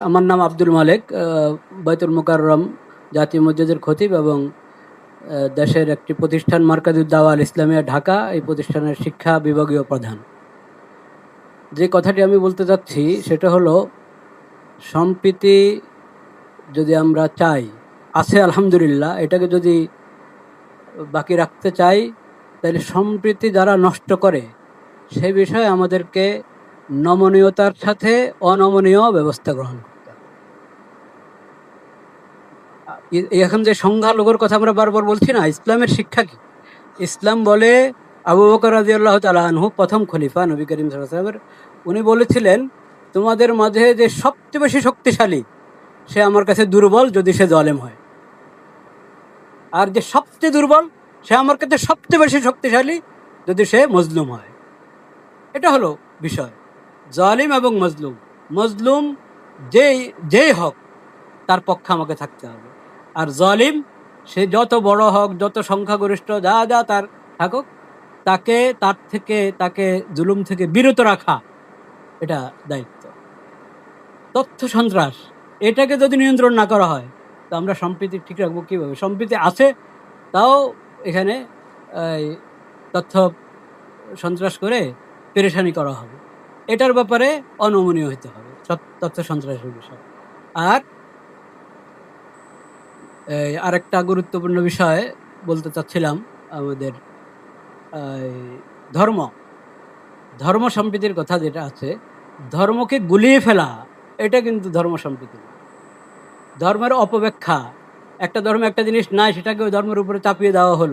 আমার নাম আব্দুল মালেক বৈতুল মোকাররম জাতীয় মসজিদের খতিব এবং দেশের একটি প্রতিষ্ঠান মার্কাজুদ্দাওয়া আল ইসলামিয়া ঢাকা, এই প্রতিষ্ঠানের শিক্ষা বিভাগীয় প্রধান। যে কথাটি আমি বলতে চাচ্ছি সেটা হলো, সম্প্রীতি যদি আমরা চাই, আছে আলহামদুলিল্লাহ, এটাকে যদি বাকি রাখতে চাই, তাহলে সম্প্রীতি যারা নষ্ট করে, সে বিষয়ে আমাদেরকে নমনীয়তার সাথে অনমনীয় ব্যবস্থা গ্রহণ এখন যে সংখ্যালঘুর কথা আমরা বারবার বলছি না, ইসলামের শিক্ষা কি? ইসলাম বলে আবু বকর রাজি আল্লাহ আনহু প্রথম খলিফা নবী করিম সাল্লামের উনি বলেছিলেন, তোমাদের মাঝে যে সবচেয়ে বেশি শক্তিশালী, সে আমার কাছে দুর্বল যদি সে জলেম হয়। আর যে সবচেয়ে দুর্বল, সে আমার কাছে সবচেয়ে বেশি শক্তিশালী যদি সে মজলুম হয়। এটা হলো বিষয়। জালিম এবং মজলুম। মজলুম যেই যেই হক, তার পক্ষে আমাকে থাকতে হবে। আর জালিম, সে যত বড় হোক, যত সংখ্যাগরিষ্ঠ, যা যা তার থাকুক, তাকে, তার থেকে, তাকে জুলুম থেকে বিরত রাখা, এটা দায়িত্ব। তথ্য সন্ত্রাস, এটাকে যদি নিয়ন্ত্রণ না করা হয়, তো আমরা সম্প্রীতি ঠিক রাখব কীভাবে? সম্প্রীতি আছে, তাও এখানে তথ্য সন্ত্রাস করে পেরেশানি করা হবে। এটার ব্যাপারে অনমনীয় হতে হবে। তথ্য সন্ত্রাসের বিষয়। আর আরেকটা গুরুত্বপূর্ণ বিষয় বলতে চাচ্ছিলাম, আমাদের ধর্ম। ধর্ম সম্প্রীতির কথা যেটা আছে, ধর্মকে গুলিয়ে ফেলা, এটা কিন্তু ধর্ম সম্প্রীতি ধর্মের অপব্যাখ্যা, একটা ধর্মে একটা জিনিস নাই সেটাকে ওই ধর্মের উপরে চাপিয়ে দেওয়া হলো।